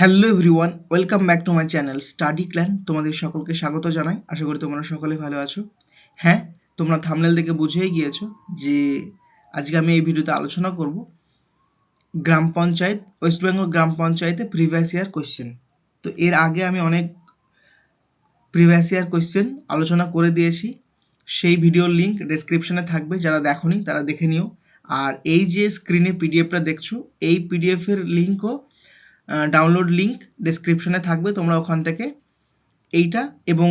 Hello everyone welcome back to my channel study clan তোমাদের সকলকে স্বাগত জানাই। আশা করি তোমরা সকলে ভালো আছো। হ্যাঁ তোমরা থামনেল দেখে বুঝেই গিয়েছো যে আজকে আমি এই ভিডিওতে আলোচনা করব গ্রাম পঞ্চায়েত ওয়েস্ট বেঙ্গল গ্রাম পঞ্চায়েতে প্রিভিয়াস ইয়ার কোয়েশ্চেন তো এর আগে আমি অনেক প্রিভিয়াস ইয়ার কোয়েশ্চেন আলোচনা করে দিয়েছি। সেই ভিডিওর লিঙ্ক ডেসক্রিপশনে থাকবে, যারা দেখোনি তারা দেখে নিও। আর এই যে স্ক্রিনে পিডিএফটা দেখছ, এই পিডিএফের লিঙ্কও ডাউনলোড লিঙ্ক ডেসক্রিপশনে থাকবে, তোমরা ওখান থেকে এইটা এবং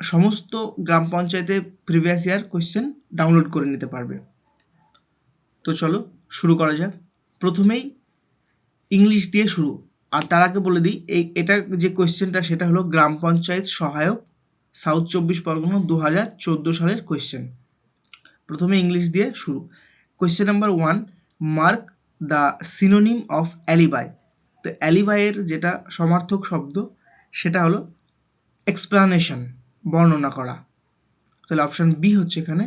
সমস্ত গ্রাম পঞ্চায়েতের প্রিভিয়াস ইয়ার কোয়েশ্চেন ডাউনলোড করে নিতে পারবে। তো চলো, শুরু করা যাক। প্রথমেই ইংলিশ দিয়ে শুরু। আর তার আগে বলে দিই, এই এটা যে কোয়েশ্চেনটা সেটা হলো গ্রাম পঞ্চায়েত সহায়ক সাউথ চব্বিশ পরগনা দু হাজার চোদ্দ সালের কোয়েশ্চেন প্রথমে ইংলিশ দিয়ে শুরু। Question number one mark the synonym of alibi তো অ্যালিবাইয়ের যেটা সমার্থক শব্দ, সেটা হলো এক্সপ্লানেশন বর্ণনা করা। তাহলে অপশান বি হচ্ছে এখানে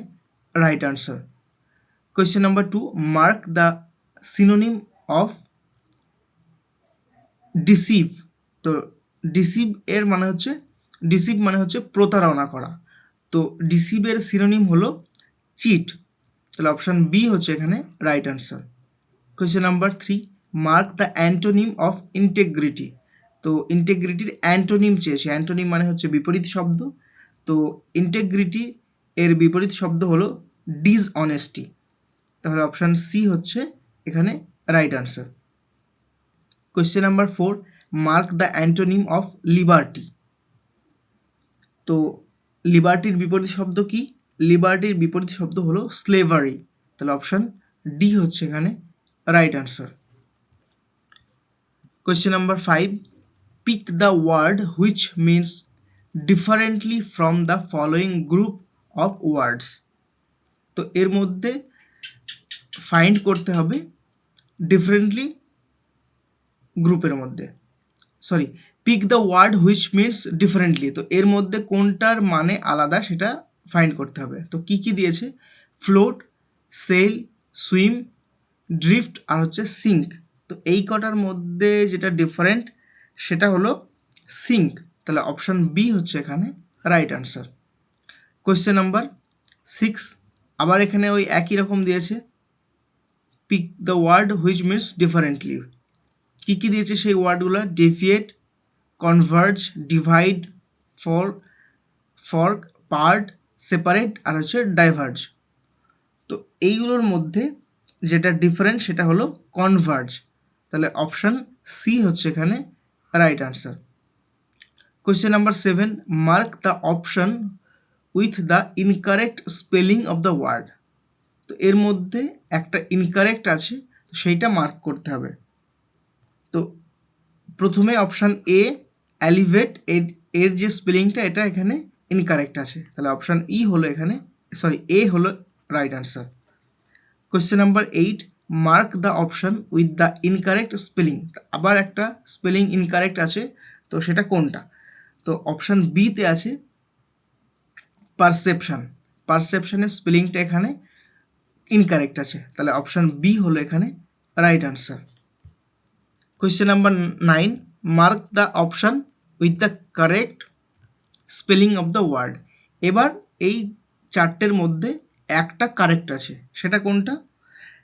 right answer question number two mark the synonym of deceive তো ডিসিভ এর মানে হচ্ছে ডিসিভ মানে হচ্ছে প্রতারণা করা। তো ডিসিভের সিনোনিম হলো চিট তাহলে অপশান বি হচ্ছে এখানে right answer question number three mark the antonym of integrity তো ইন্টেগ্রিটির অ্যান্টোনিম চেয়েছে অ্যান্টোনিম মানে হচ্ছে বিপরীত শব্দ। তো ইন্টেগ্রিটি এর বিপরীত শব্দ হলো ডিসঅনেস্টি তাহলে অপশান সি হচ্ছে এখানে right answer question number four mark the antonym of liberty তো লিবার্টির বিপরীত শব্দ কি? লিবার্টির বিপরীত শব্দ হলো স্লেভারি তাহলে অপশান ডি হচ্ছে এখানে right answer question number five pick the word which means differently from the following group of words তো এর মধ্যে ফাইন্ড করতে হবে ডিফারেন্টলি গ্রুপের মধ্যে। Sorry pick the word which means differently তো এর মধ্যে কোনটার মানে আলাদা সেটা ফাইন্ড করতে হবে। তো কি কি দিয়েছে? ফ্লোট সেল সুইম ড্রিফট আর হচ্ছে সিঙ্ক তো এই কটার মধ্যে যেটা ডিফারেন্ট সেটা হলো সিঙ্ক তাহলে অপশান বি হচ্ছে এখানে right answer question number six আবার এখানে ওই একই রকম দিয়েছে। Pick the word which means differently কী কী দিয়েছে সেই ওয়ার্ডগুলো? Deviate converge divide for fork part separate আর হচ্ছে ডাইভার্জ তো এইগুলোর মধ্যে যেটা ডিফারেন্ট সেটা হলো কনভার্জ তাহলে অপশান সি হচ্ছে এখানে right answer question number seven mark the option with the incorrect spelling of the word তো এর মধ্যে একটা ইনকারেক্ট আছে, তো সেইটা মার্ক করতে হবে। তো প্রথমে অপশান এ অ্যালিভেট এর এর যে স্পেলিংটা এটা এখানে ইনকারেক্ট আছে। তাহলে অপশান ই হলো এখানে সরি এ হলো right answer question number eight mark the option with the incorrect spelling আবার একটা স্পেলিং ইনকারেক্ট আছে, তো সেটা কোনটা? তো অপশান বিতে আছে পারসেপশান পারসেপশানের স্পেলিংটা এখানে ইনকারেক্ট আছে। তাহলে অপশান বি হলো এখানে right answer question number nine mark the option with the correct spelling of the word এবার এই চারটের মধ্যে একটা কারেক্ট আছে। সেটা কোনটা?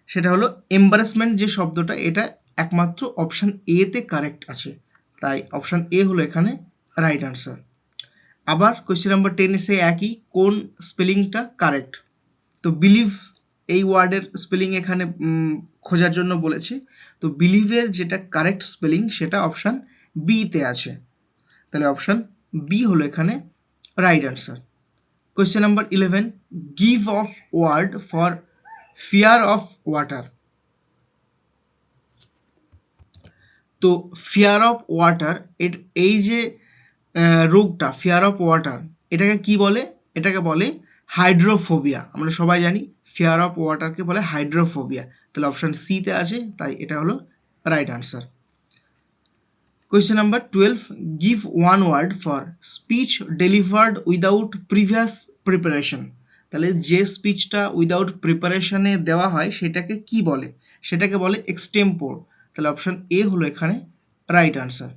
সেটা হলো এম্বারেসমেন্ট যে শব্দটা, এটা একমাত্র অপশান এতে কারেক্ট আছে। তাই অপশান এ হলো এখানে রাইট আনসার আবার কোয়েশ্চেন নাম্বার টেন এসে একই, কোন স্পেলিংটা কারেক্ট তো বিলিভ এই ওয়ার্ডের স্পেলিং এখানে খোঁজার জন্য বলেছে। তো বিলিভের যেটা কারেক্ট স্পেলিং সেটা অপশান বিতে আছে। তাহলে অপশান বি হলো এখানে right answer question number eleven give of word for fear of water তো ফিয়ার অফ ওয়াটার এই যে রোগটা ফিয়ার অফ ওয়াটার এটাকে কি বলে? এটাকে বলে হাইড্রোফোবিয়া আমরা সবাই জানি ফিয়ার অফ ওয়াটারকে বলে হাইড্রোফোবিয়া তাহলে অপশান সিতে আছে, তাই এটা হলো right answer question number twelve give one word for speech delivered without previous preparation তাহলে যে স্পিচটা উইদাউট প্রিপারেশনে দেওয়া হয়, সেটাকে কি বলে? সেটাকে বলে এক্সটেম্পোর তাহলে অপশান এ হলো এখানে right answer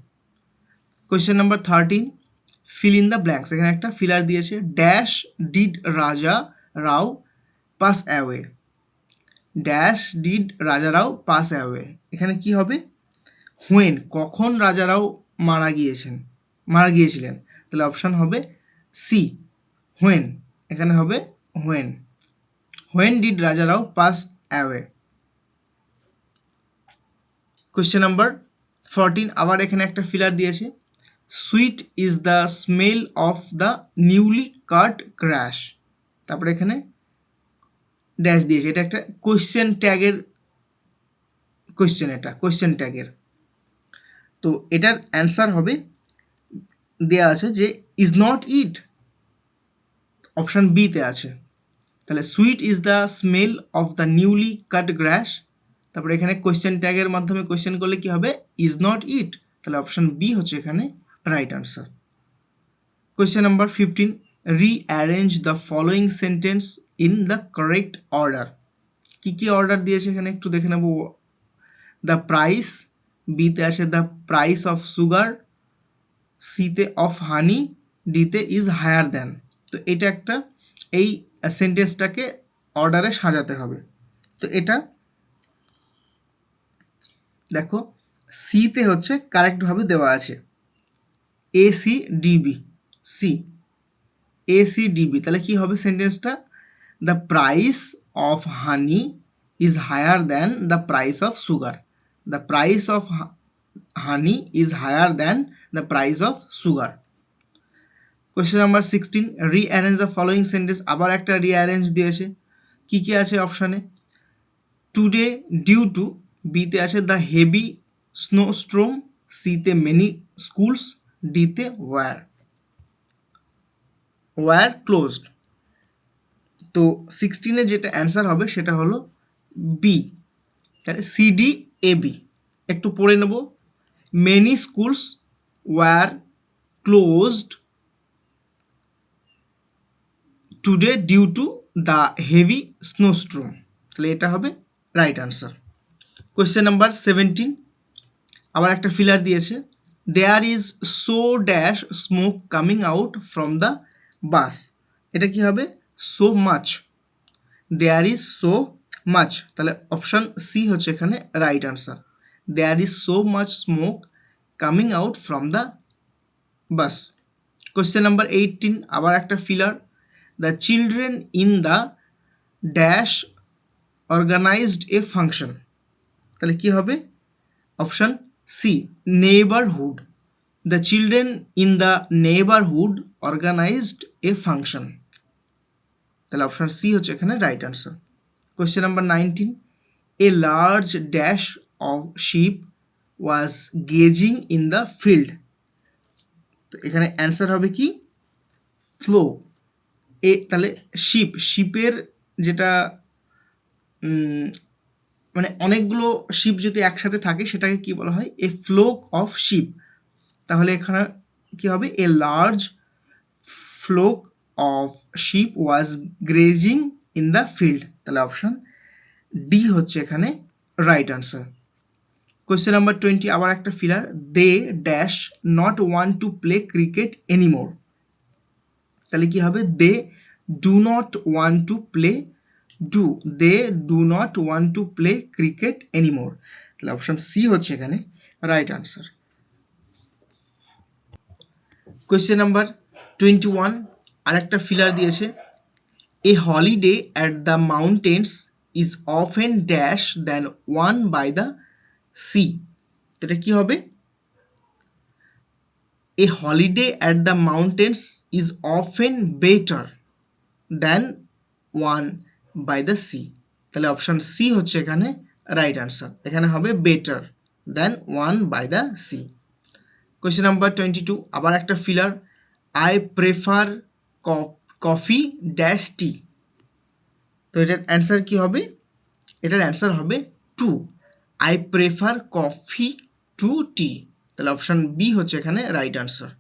question number thirteen fill in the blanks এখানে একটা ফিলার দিয়েছে dash did Raja Rao pass away dash did Raja Rao pass away এখানে কি হবে? হোয়েন কখন রাজারাও মারা গিয়েছেন? মারা গিয়েছিলেন। তাহলে অপশান হবে সি হোয়েন এখানে হবে when when did Raja Rao pass away question number fourteen আবার এখানে একটা ফিলার দিয়েছে। Sweet is the smell of the newly cut grass তারপরে এখানে ড্যাশ দিয়েছে। এটা একটা কোয়েশ্চেন ট্যাগের কোয়েশ্চেন এটা কোয়েশ্চেন ট্যাগের তো এটার অ্যান্সার হবে, দেয়া আছে যে ইজ নট ইট অপশান বিতে আছে। তাহলে sweet is the smell of the newly cut grass তারপরে এখানে কোয়েশ্চেন ট্যাগের মাধ্যমে কোয়েশ্চেন করলে কি হবে? ইজ নট ইট তাহলে অপশান বি হচ্ছে এখানে right answer question number fifteen rearrange the following sentence in the correct order কী কী অর্ডার দিয়েছে এখানে একটু দেখে নেব। দ্য প্রাইস বিতে আছে দ্য প্রাইস অফ সুগার সিতে অফ হানি ডিতে ইজ হায়ার দ্যান তো এটা একটা, এই সেন্টেন্সটাকে অর্ডারে সাজাতে হবে। তো এটা, দেখো সিতে হচ্ছে কারেক্টভাবে দেওয়া আছে। A C D B C A C D B তাহলে কী হবে সেন্টেন্সটা the price of honey is higher than the price of sugar the price of honey is higher than the price of sugar question number sixteen rearrange the following sentence আবার একটা rearrange দিয়েছে। কী কী আছে অপশানে today due two বিতে আছে the heavy snow স্ট্রোম সিতে many schools ডিতে were were closed তো সিক্সটিনে যেটা অ্যান্সার হবে সেটা হলো বি তাহলে সিডি এ বি একটু পড়ে নেব। Many schools were closed today due to the heavy snowstorm তাহলে এটা হবে right answer question number seventeen আবার একটা ফিলার দিয়েছে। There is so dash smoke coming out from the bus এটা কি হবে? So much there is so much তাহলে অপশান সি হচ্ছে এখানে right answer there is so much smoke coming out from the bus question number eighteen আবার একটা filler the children in the dash organised a function তাহলে কি হবে? Option C neighbourhood the children in the neighbourhood organised a function তাহলে option C হচ্ছে এখানে right answer question number nineteen a large dash of sheep was gazing in the field তো এখানে answer হবে কি? ফ্লো এ, তাহলে শিপ শিপের যেটা মানে অনেকগুলো শিপ যদি একসাথে থাকে, সেটাকে কি বলা হয়? এ ফ্লোক অফ শিপ তাহলে এখানে কি হবে? A large flock of sheep was grazing in the field তাহলে অপশান ডি হচ্ছে এখানে right answer question number twenty আবার একটা filler they dash not want to play cricket anymore তাহলে কি হবে? They do not want to play do they do not want to play cricket anymore তাহলে option C হচ্ছে এখানে right answer question number twenty one আরেকটা filler দিয়েছে। A holiday at the mountains is of often dash than one by the sea এটা কি হবে? A holiday at the mountains is often better than one by the sea তাহলে option C হচ্ছে এখানে right answer এখানে হবে better then one by the sea question number twenty two আবার একটা filler I prefer coffee dash tea তো এটার answer কি হবে? এটার অ্যান্সার হবে to I prefer coffee to tea তাহলে অপশান বি হচ্ছে এখানে right answer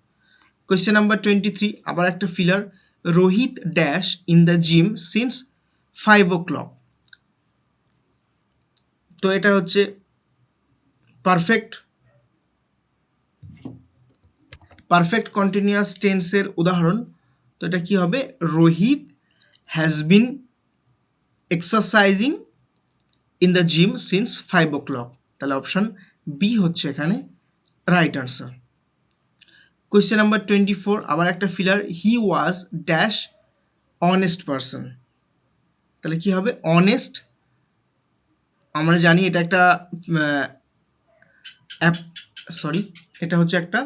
question number twenty three আবার একটা filler Rohit dash in the gym since five o'clock তো এটা হচ্ছে পারফেক্ট পারফেক্ট কন্টিনিউয়াস টেন্সের উদাহরণ। তো এটা কি হবে? Rohit has been exercising in the gym since five o'clock তাহলে অপশান বি হচ্ছে এখানে right answer question number twenty four আবার একটা filler he was dash honest person তাহলে কি হবে? অনেস্ট আমরা জানি এটা একটা অ্যাপ সরি এটা হচ্ছে একটা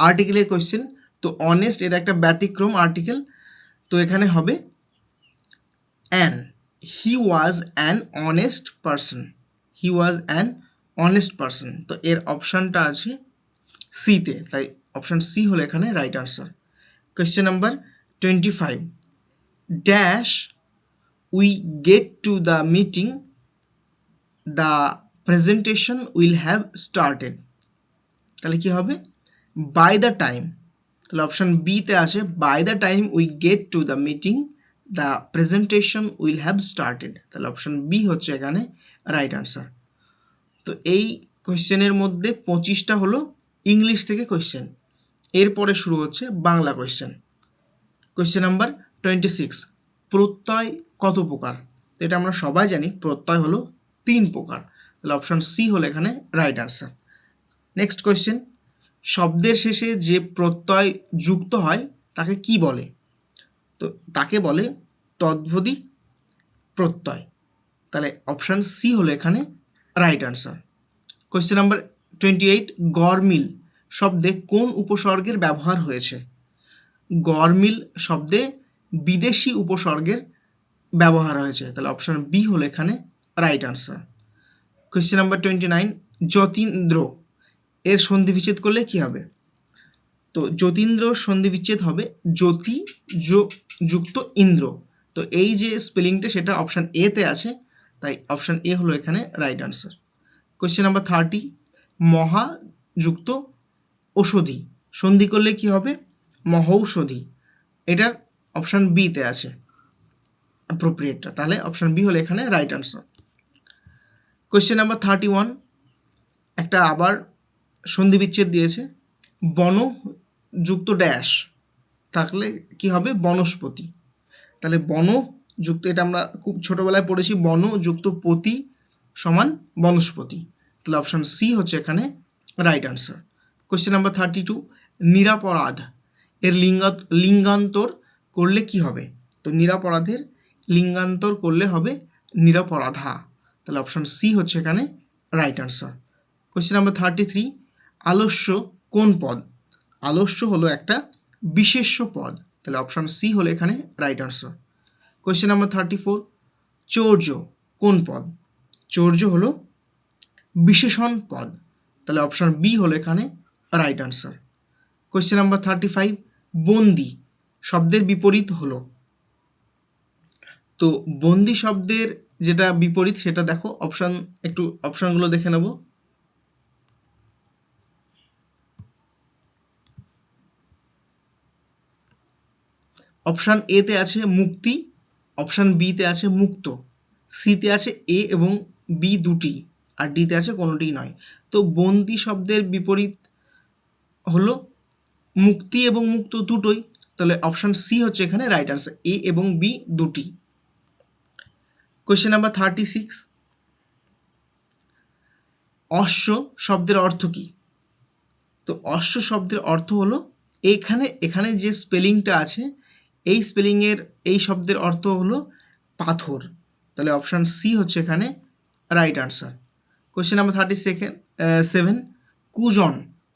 আর্টিকেলের কোয়েশ্চেন তো অনেস্ট এটা একটা ব্যতিক্রম আর্টিকেল তো এখানে হবে an he was an honest person he was an honest person তো এর অপশানটা আছে সিতে তাই অপশান সি হলো এখানে right answer question number twenty five dash we get to the meeting the presentation will have started তাহলে কি হবে? বাই দ্য টাইম তাহলে অপশান বিতে আছে by the time we get to the meeting the presentation will have started তাহলে option B হচ্ছে এখানে right answer তো এই কোয়েশ্চেনের মধ্যে পঁচিশটা হলো ইংলিশ থেকে কোয়েশ্চেন এরপরে শুরু হচ্ছে Bangla question question number twenty six প্রত্যয় কত প্রকার? এটা আমরা সবাই জানি, প্রত্যয় হলো তিন প্রকার। তাহলে অপশান সি হলো এখানে রাইট আনসার নেক্সট কোয়েশ্চেন শব্দের শেষে যে প্রত্যয় যুক্ত হয়, তাকে কি বলে? তো তাকে বলে তদ্ভদি প্রত্যয়। তাহলে অপশান সি হলো এখানে right answer question number twenty eight গরমিল শব্দে কোন উপসর্গের ব্যবহার হয়েছে? গরমিল শব্দে বিদেশি উপসর্গের ব্যবহার হয়েছে। তাহলে অপশান বি হলো এখানে right answer question number twenty nine Jatindra এর সন্ধি বিচ্ছেদ করলে কি হবে? তো যতীন্দ্র সন্ধি বিচ্ছেদ হবে জ্যোতি যুক্ত ইন্দ্র। তো এই যে স্পেলিংটা সেটা অপশান এতে আছে। তাই অপশান এ হলো এখানে right answer question number thirty মহাযুক্ত ঔষধি। সন্ধি করলে কি হবে? মহৌষধি। এটার অপশান বিতে আছে। অ্যাপ্রোপ্রিয়েটটা তাহলে অপশান বি হলো এখানে right answer question number thirty one একটা আবার সন্ধি বিচ্ছেদ দিয়েছে। বনযুক্ত ড্যাশ থাকলে কি হবে? বনস্পতি। তাহলে বন যুক্ত, এটা আমরা খুব ছোটোবেলায় পড়েছি, বন যুক্ত পতি সমান বনস্পতি। তাহলে অপশান সি হচ্ছে এখানে right answer question number thirty two নিরাপরাধ এর লিঙ্গ লিঙ্গান্তর করলে কি হবে? তো নিরাপরাধের লিঙ্গান্তর করলে হবে নিরাপরাধা। তাহলে অপশান সি হচ্ছে এখানে right answer question number thirty three আলস্য কোন পদ? আলস্য হলো একটা বিশেষ্য পদ। তাহলে অপশান সি হলো এখানে right answer question number thirty four চৌর্য কোন পদ? চৌর্য হলো বিশেষণ পদ। তাহলে অপশান বি হলো এখানে right answer question number thirty five বন্দি শব্দের বিপরীত হলো। তো বন্দি শব্দের যেটা বিপরীত সেটা দেখো অপশান একটু অপশানগুলো দেখে নেব। অপশান এতে আছে মুক্তি অপশান বিতে আছে মুক্ত সিতে আছে এ এবং বি দুটি, আর ডিতে আছে কোনোটিই নয়। তো বন্দি শব্দের বিপরীত হলো মুক্তি এবং মুক্ত দুটোই, তাহলে অপশান সি হচ্ছে এখানে রাইট আনসার এ এবং বি দুটি। কোয়েশ্চেন নাম্বার থার্টি সিক্স অশ্ব শব্দের অর্থ কী? তো অশ্ব শব্দের অর্থ হলো এখানে এখানে যে স্পেলিংটা আছে এই স্পেলিংয়ের এই শব্দের অর্থ হলো পাথর। তাহলে অপশান সি হচ্ছে এখানে right answer question number thirty second seven কুজন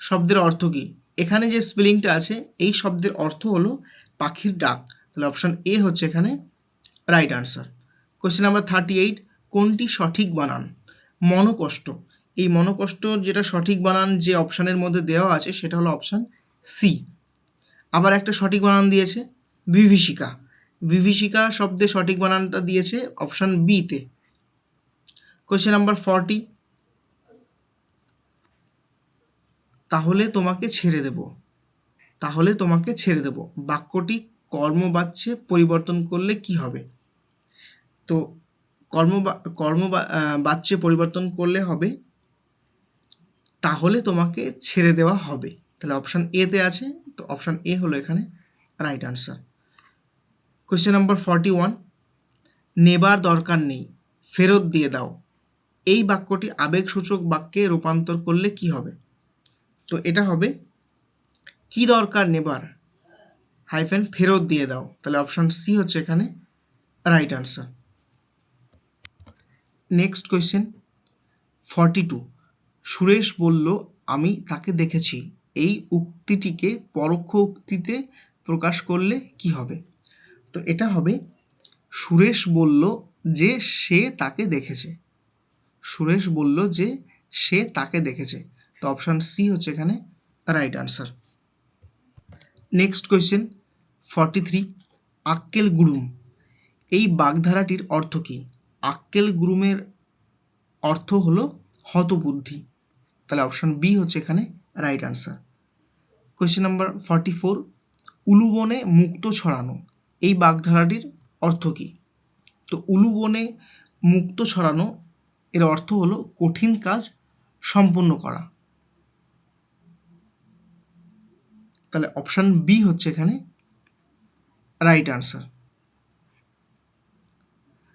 শব্দের অর্থ কী? এখানে যে স্পেলিংটা আছে, এই শব্দের অর্থ হলো পাখির ডাক। তাহলে অপশান এ হচ্ছে এখানে right answer question number thirty eight কোনটি সঠিক বানান? মনকষ্ট। এই মনকষ্ট যেটা সঠিক বানান যে অপশানের মধ্যে দেওয়া আছে, সেটা হলো অপশান সি আবার একটা সঠিক বানান দিয়েছে বিভীষিকা। বিভীষিকা শব্দে সঠিক বানানটা দিয়েছে অপশান বিতে কোয়েশ্চেন নাম্বার ফর্টি তাহলে তোমাকে ছেড়ে দেব। তাহলে তোমাকে ছেড়ে দেব। বাক্যটি কর্ম কর্মবাচ্যে পরিবর্তন করলে কি হবে? তো কর্ম কর্ম বাচ্যে পরিবর্তন করলে হবে। তাহলে তোমাকে ছেড়ে দেওয়া হবে। তাহলে অপশান এতে আছে। তো অপশান এ হলো এখানে right answer question number forty one নেবার দরকার নেই, ফেরত দিয়ে দাও। এই বাক্যটি আবেগসূচক বাক্যে রূপান্তর করলে কি হবে? তো এটা হবে, কি দরকার নেবার? হাইফেন ফেরত দিয়ে দাও। তাহলে অপশান সি হচ্ছে এখানে right answer next question forty two Suresh বলল, আমি তাকে দেখেছি। এই উক্তিটিকে পরোক্ষ উক্তিতে প্রকাশ করলে কি হবে? তো এটা হবে, সুরেশ বলল যে সে তাকে দেখেছে। সুরেশ বলল যে সে তাকে দেখেছে। তো অপশান সি হচ্ছে এখানে right answer next question forty three আক্কেল গুরুম। এই বাগধারাটির অর্থ কী? আক্কেল গুরুমের অর্থ হলো হতবুদ্ধি। তাহলে অপশান বি হচ্ছে এখানে right answer question number forty four উলুবনে মুক্ত ছড়ানো। এই বাগধারাটির অর্থ কী? তো উলুবনে মুক্ত ছড়ানো, এর অর্থ হলো কঠিন কাজ সম্পন্ন করা। তাহলে অপশান বি হচ্ছে এখানে right answer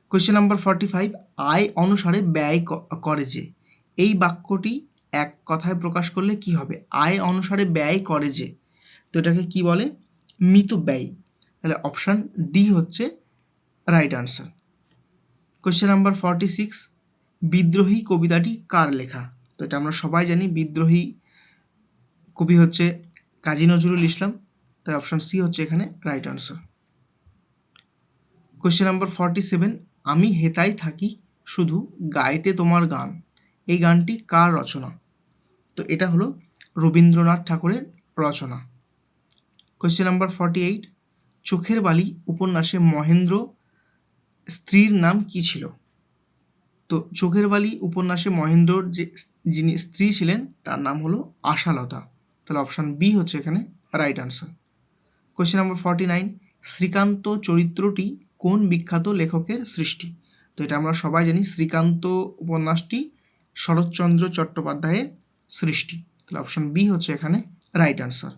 question number forty five আয় অনুসারে ব্যয় করে যে। এই বাক্যটি এক কথায় প্রকাশ করলে কি হবে? আয় অনুসারে ব্যয় করে যে। তো এটাকে কি বলে? মিত ব্যয় তাহলে অপশান ডি হচ্ছে right answer question number forty six বিদ্রোহী কবিতাটি কার লেখা? তো এটা আমরা সবাই জানি, বিদ্রোহী কবি হচ্ছে কাজী নজরুল ইসলাম, তাই অপশান সি হচ্ছে এখানে right answer question number forty seven আমি হেতাই থাকি, শুধু গাইতে তোমার গান, এই গানটি কার রচনা? তো এটা হলো রবীন্দ্রনাথ ঠাকুরের রচনা। কোয়েশ্চেন নাম্বার ফর্টি এইট চোখের বালি, উপন্যাসে মহেন্দ্র, স্ত্রীর নাম কি ছিল? তো চোখের বালি, উপন্যাসে মহেন্দ্রর যে যিনি স্ত্রী ছিলেন, তার নাম হলো আশালতা। তাহলে অপশান বি হচ্ছে এখানে right answer question number forty nine Srikanta চরিত্রটি কোন বিখ্যাত লেখকের সৃষ্টি? তো এটা আমরা সবাই জানি, শ্রীকান্ত উপন্যাসটি শরৎচন্দ্র চট্টোপাধ্যায়ের সৃষ্টি। তাহলে অপশান বি হচ্ছে এখানে right answer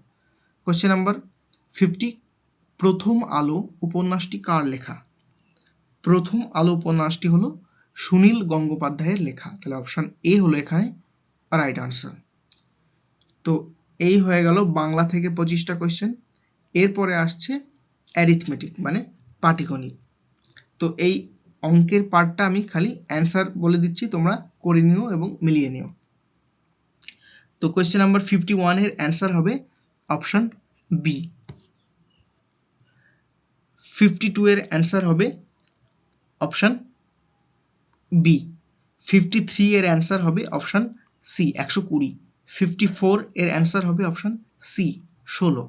question number fifty প্রথম আলো উপন্যাসটি কার লেখা? প্রথম আলো উপন্যাসটি হলো সুনীল গঙ্গোপাধ্যায়ের লেখা। তাহলে অপশান এ হলো এখানে রাইট আনসার তো এই হয়ে গেল বাংলা থেকে পঁচিশটা কোয়েশ্চেন এরপরে আসছে অ্যারিথমেটিক মানে পাটিগণিত। তো এই অঙ্কের পার্টটা আমি খালি অ্যান্সার বলে দিচ্ছি, তোমরা করে নিও এবং মিলিয়ে নিও। তো কোয়েশ্চেন নাম্বার ফিফটি ওয়ানের অ্যান্সার হবে অপশান বি ফিফটি টু এর অ্যান্সার হবে অপশান বি ফিফটি থ্রি এর অ্যান্সার হবে অপশান সি একশো কুড়ি। ফিফটি ফোর এর অ্যান্সার হবে অপশান সি ষোলো।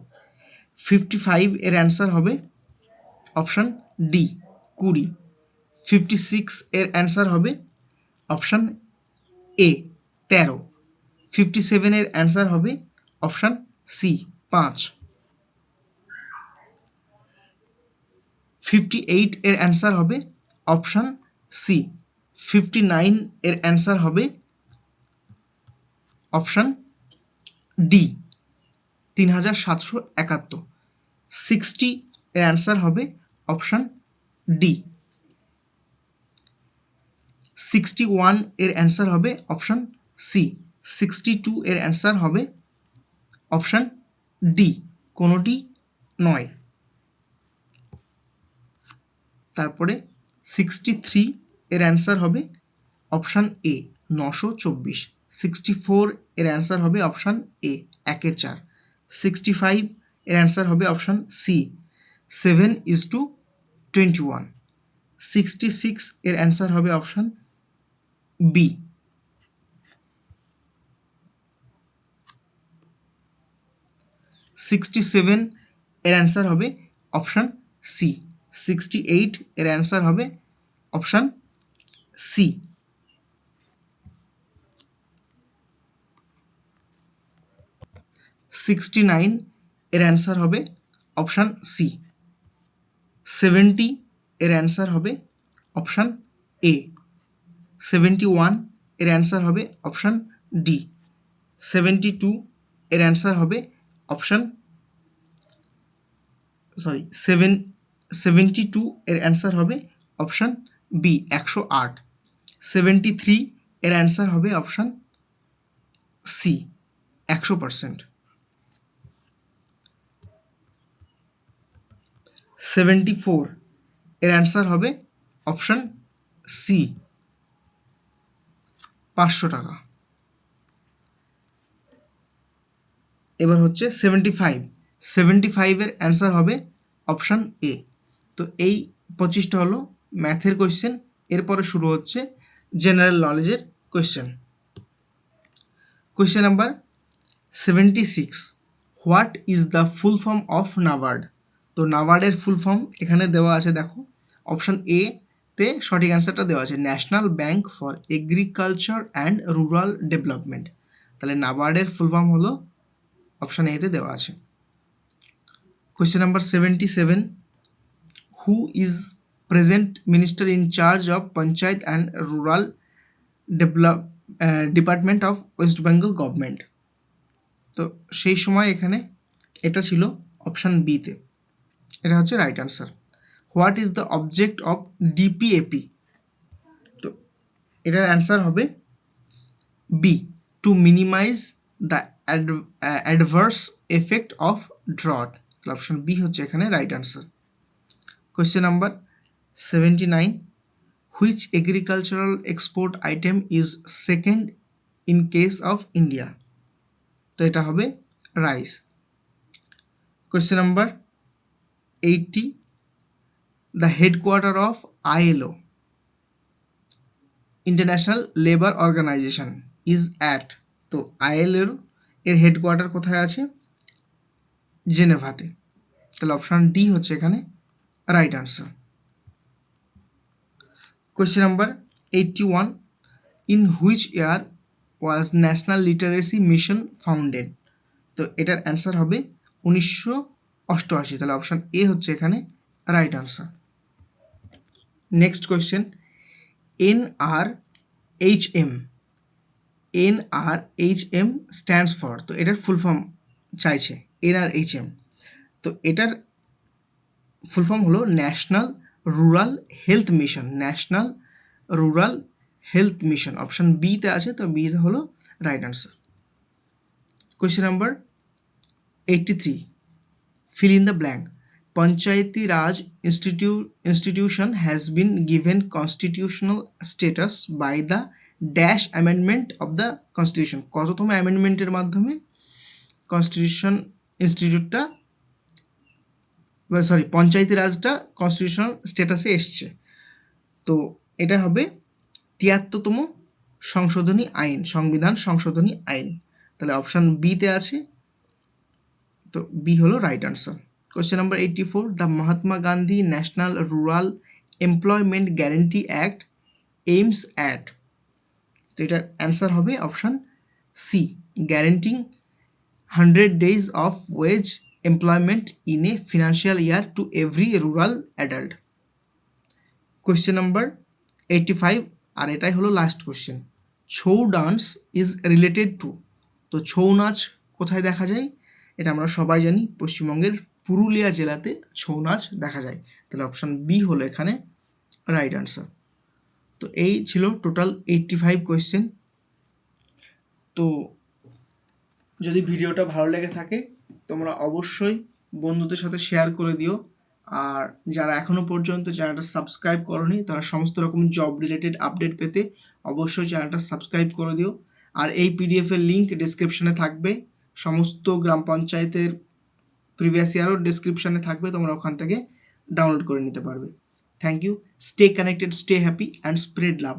ফিফটি ফাইভ এর অ্যান্সার হবে অপশান ডি কুড়ি। ফিফটি সিক্স এর অ্যান্সার হবে অপশান এ তেরো। ফিফটি সেভেনের অ্যান্সার হবে অপশান সি পাঁচ। ফিফটি এইট এর অ্যান্সার হবে অপশান সি ফিফটি নাইন এর অ্যান্সার হবে অপশান ডি তিন হাজার সাতশো একাত্তর। সিক্সটি এর অ্যান্সার হবে অপশান ডি সিক্সটি ওয়ানের অ্যান্সার হবে অপশান সি সিক্সটি টু এর অ্যান্সার হবে অপশান ডি কোনোটি নয়। তারপরে সিক্সটি থ্রি এর অ্যান্সার হবে অপশান এ নশো চব্বিশ। সিক্সটি ফোর এর অ্যান্সার হবে অপশান এ একের চার। সিক্সটি ফাইভ এর অ্যান্সার হবে option C seven is to twenty one sixty six এর অ্যান্সার হবে অপশান বি সিক্সটি সেভেন এর অ্যান্সার হবে অপশান সি সিক্সটি এইট এর অ্যান্সার হবে অপশান সি সিক্সটি নাইন এর অ্যান্সার হবে অপশান সি সেভেন্টি এর অ্যান্সার হবে অপশান এ সেভেন্টি ওয়ানের অ্যান্সার হবে অপশান ডি সেভেন্টি টু এর অ্যান্সার হবে option sorry seven seventy two এর অ্যান্সার হবে অপশান বি একশো আট। সেভেন্টি থ্রি এর অ্যান্সার হবে অপশান সি একশো পার্সেন্ট সেভেন্টি ফোর এর অ্যান্সার হবে অপশান সি পাঁচশো টাকা। এবার হচ্ছে সেভেন্টি ফাইভ। সেভেন্টি ফাইভের অ্যান্সার হবে অপশান এ তো এই পঁচিশটা হলো ম্যাথের কোয়েশ্চেন এরপরে শুরু হচ্ছে জেনারেল নলেজের question question number seventy six what is the full form of NABARD তো নাবার্ডের ফুল ফর্ম এখানে দেওয়া আছে, দেখো। অপশান এ তে সঠিক অ্যান্সারটা দেওয়া আছে National Bank for Agriculture and Rural Development তাহলে নাবার্ডের ফুল ফর্ম হলো অপশান এতে দেওয়া আছে। Question number seventy seven who is present minister in charge of panchayat and rural develop department of West Bengal government তো সেই সময় এখানে এটা ছিল অপশান বিতে এটা হচ্ছে right answer what is the object of DPAP তো এটার অ্যান্সার হবে B to minimise the adverse effect of drought option B হচ্ছে এখানে right answer question number seventy nine which agricultural export item is second in case of India তো এটা হবে rice question number eighty the headquarter of ILO international labour organisation is at তো আইএলওর এর headquarter কোথায় আছে? জেনেভাতে। তাহলে অপশান ডি হচ্ছে এখানে। Right answer question number eighty one in which year was national literacy mission founded তো এটার অ্যান্সার হবে উনিশশো অষ্টআশি। তাহলে অপশান এ হচ্ছে এখানে right answer next question N R H M N R H M stands for তো এটার ফুল ফর্ম চাইছে। এন আর এইচ এম তো এটার ফুল ফর্ম হলো national rural health mission national rural health mission option বিতে আছে, তো B হলো right answer question number eighty three fill in the blank Panchayati Raj institute institution has been given constitutional status by the dash amendment of the constitution কততম অ্যামেন্ডমেন্টের মাধ্যমে constitution ইনস্টিটিউটটা sorry Panchayati রাজটা constitutional স্ট্যাটাসে এসছে। তো এটা হবে তিয়াত্তরতম সংশোধনী আইন, সংবিধান সংশোধনী আইন। তাহলে অপশান বিতে আছে, তো বি হলো right answer question number eighty four the Mahatma Gandhi national rural employment guarantee act aims at তো এটার অ্যান্সার হবে option C guaranteeing hundred days of wage in a financial year to every rural adult question number eighty five আর এটাই হলো last question Chhau dance is related to তো ছৌ নাচ কোথায় দেখা যায়? এটা আমরা সবাই জানি, পশ্চিমবঙ্গের পুরুলিয়া জেলাতে ছৌ নাচ দেখা যায়। তাহলে অপশান বি হলো এখানে রাইট আনসার তো এই ছিল টোটাল এইটটি ফাইভ কোয়েশ্চেন তো যদি ভিডিওটা ভালো লেগে থাকে তোমরা অবশ্যই বন্ধুদের সাথে শেয়ার করে দিও। আর যারা এখনও পর্যন্ত চ্যানেলটা সাবস্ক্রাইব করনি, তারা সমস্ত রকম জব রিলেটেড আপডেট পেতে অবশ্যই চ্যানেলটা সাবস্ক্রাইব করে দিও। আর এই পিডিএফের লিঙ্ক ডিসক্রিপশানে থাকবে। সমস্ত গ্রাম পঞ্চায়েতের প্রিভিয়াস ইয়ারও ডিসক্রিপশানে থাকবে, তোমরা ওখান থেকে ডাউনলোড করে নিতে পারবে। Thank you stay connected stay happy and spread love